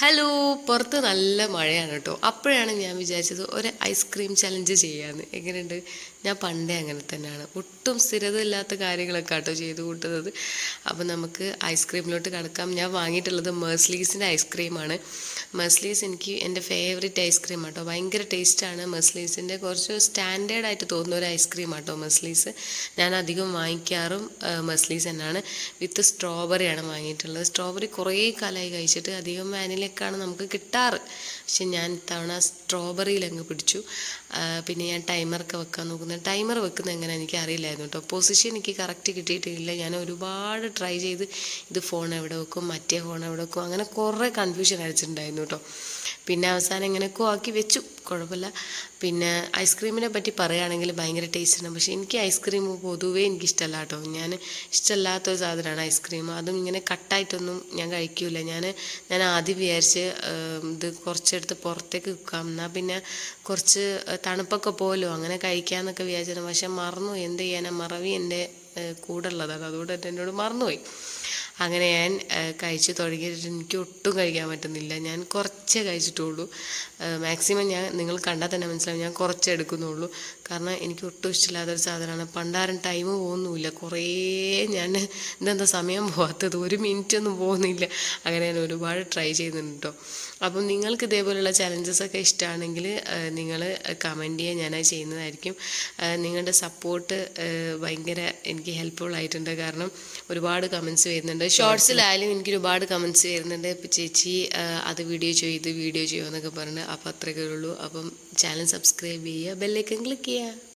Hello പുറത്ത് നല്ല മഴയാണ് കേട്ടോ. അപ്പോഴാണ് ഞാൻ വിചാരിച്ചത് ഒരു ഐസ്ക്രീം ചലഞ്ച് ചെയ്യാമെന്ന് എങ്ങനെയുണ്ട്? ഞാൻ പണ്ടേ അങ്ങനെ തന്നെയാണ്. ഒട്ടും സ്ഥിരതയില്ലാത്ത കാര്യങ്ങളൊക്കെ കേട്ടോ ചെയ്തു കൂട്ടുന്നത്. അപ്പോൾ നമുക്ക് ഐസ്ക്രീമിലോട്ട് കടക്കാം. ഞാൻ വാങ്ങിയിട്ടുള്ളത് മേഴ്സ്ലീസിന്റെ ഐസ്ക്രീമാണ് മേഴ്സ്ലീസ് എനിക്ക് എന്റെ ഫേവറേറ്റ് ഐസ്ക്രീം ആട്ടോ. ഭയങ്കര ടേസ്റ്റാണ് മേഴ്സ്ലീസിന്റെ കുറച്ച് സ്റ്റാൻഡേർഡ് ആയിട്ട് തോന്നുന്ന ഒരു ഐസ്ക്രീം ആട്ടോ മേഴ്സ്ലീസ് ഞാൻ അധികം വാങ്ങിക്കാറും മേഴ്സ്ലീസ് തന്നെയാണ്. വിത്ത് സ്ട്രോബെറിയാണ് വാങ്ങിയിട്ടുള്ളത്. സ്ട്രോബെറി കുറേ കാലമായി കഴിച്ചിട്ട് അധികം വാനിലൊക്കെയാണ് നമുക്ക് കിട്ടാറ്. പക്ഷെ ഞാൻ ഇത്തവണ സ്ട്രോബെറിയിൽ അങ്ങ് പിടിച്ചു. പിന്നെ ഞാൻ ടൈമറൊക്കെ വെക്കാൻ നോക്കുന്നത്. ടൈമർ വെക്കുന്നത് എങ്ങനെ എനിക്ക് അറിയില്ലായിരുന്നു കേട്ടോ. പൊസിഷൻ എനിക്ക് കറക്റ്റ് കിട്ടിയിട്ടില്ല. ഞാൻ ഒരുപാട് ട്രൈ ചെയ്ത് ഇത് ഫോൺ എവിടെ വെക്കും മറ്റേ ഫോൺ എവിടെ വെക്കും അങ്ങനെ കുറേ കൺഫ്യൂഷൻ അടിച്ചിട്ടുണ്ടായിരുന്നു കേട്ടോ. പിന്നെ അവസാനം എങ്ങനെയൊക്കെ ആക്കി വെച്ചു. കുഴപ്പമില്ല. പിന്നെ ഐസ്ക്രീമിനെ പറ്റി പറയുകയാണെങ്കിൽ ഭയങ്കര ടേസ്റ്റാണ് പക്ഷേ എനിക്ക് ഐസ്ക്രീം പൊതുവേ എനിക്ക് ഇഷ്ടമല്ല കേട്ടോ. ഞാൻ ഇഷ്ടമല്ലാത്തൊരു സാധനമാണ് ഐസ്ക്രീം അതും ഇങ്ങനെ കട്ടായിട്ടൊന്നും ഞാൻ കഴിക്കൂല. ഞാൻ ഞാൻ ആദ്യം വിചാരിച്ച് ഇത് കുറച്ചെടുത്ത് പുറത്തേക്ക് വെക്കാം. എന്നാൽ പിന്നെ കുറച്ച് തണുപ്പൊക്കെ പോലും അങ്ങനെ കഴിക്കാമെന്നൊക്കെ വിചാരിച്ചിരുന്നു. പക്ഷെ മറന്നു എന്ത് ചെയ്യാനാ? മറവി എന്റെ കൂടെ ഉള്ളതാണ് അതുകൊണ്ട് തന്നെ എന്നോട് മറന്നുപോയി. അങ്ങനെ ഞാൻ കഴിച്ചു തുടങ്ങിയിട്ട് എനിക്ക് ഒട്ടും കഴിക്കാൻ പറ്റുന്നില്ല. ഞാൻ കുറച്ചേ കഴിച്ചിട്ടുള്ളൂ. മാക്സിമം ഞാൻ നിങ്ങൾ കണ്ടാൽ തന്നെ മനസ്സിലാവും ഞാൻ കുറച്ചേ എടുക്കുന്നുള്ളൂ. കാരണം എനിക്ക് ഒട്ടും ഇഷ്ടമില്ലാത്തൊരു സാധനമാണ്. പണ്ടാരം ടൈം പോകുന്നുമില്ല കുറേ ഞാൻ ഇതെന്താ സമയം പോകാത്തത് ഒരു മിനിറ്റ് ഒന്നും പോകുന്നില്ല അങ്ങനെ ഞാൻ ഒരുപാട് ട്രൈ ചെയ്യുന്നുണ്ട് കേട്ടോ അപ്പം നിങ്ങൾക്ക് ഇതേപോലെയുള്ള ചലഞ്ചസ് ഒക്കെ ഇഷ്ടമാണെങ്കിൽ നിങ്ങൾ കമന്റ് ചെയ്യാൻ ഞാനത് ചെയ്യുന്നതായിരിക്കും. നിങ്ങളുടെ സപ്പോർട്ട് ഭയങ്കര എനിക്ക് ഹെൽപ്ഫുൾ ആയിട്ടുണ്ട്. കാരണം ഒരുപാട് കമൻസ് വരുന്നുണ്ട്. ഷോർട്സിലായാലും എനിക്ക് ഒരുപാട് കമൻസ് വരുന്നുണ്ട്. ഇപ്പം ചേച്ചി അത് വീഡിയോ ചെയ്യും ഇത് വീഡിയോ ചെയ്യുമോ എന്നൊക്കെ പറഞ്ഞ്. അപ്പോൾ അത്രയൊക്കെ ഉള്ളൂ. അപ്പം ചാനൽ സബ്സ്ക്രൈബ് ചെയ്യുക. ബെല്ലൈക്കൻ ക്ലിക്ക് ചെയ്യുക.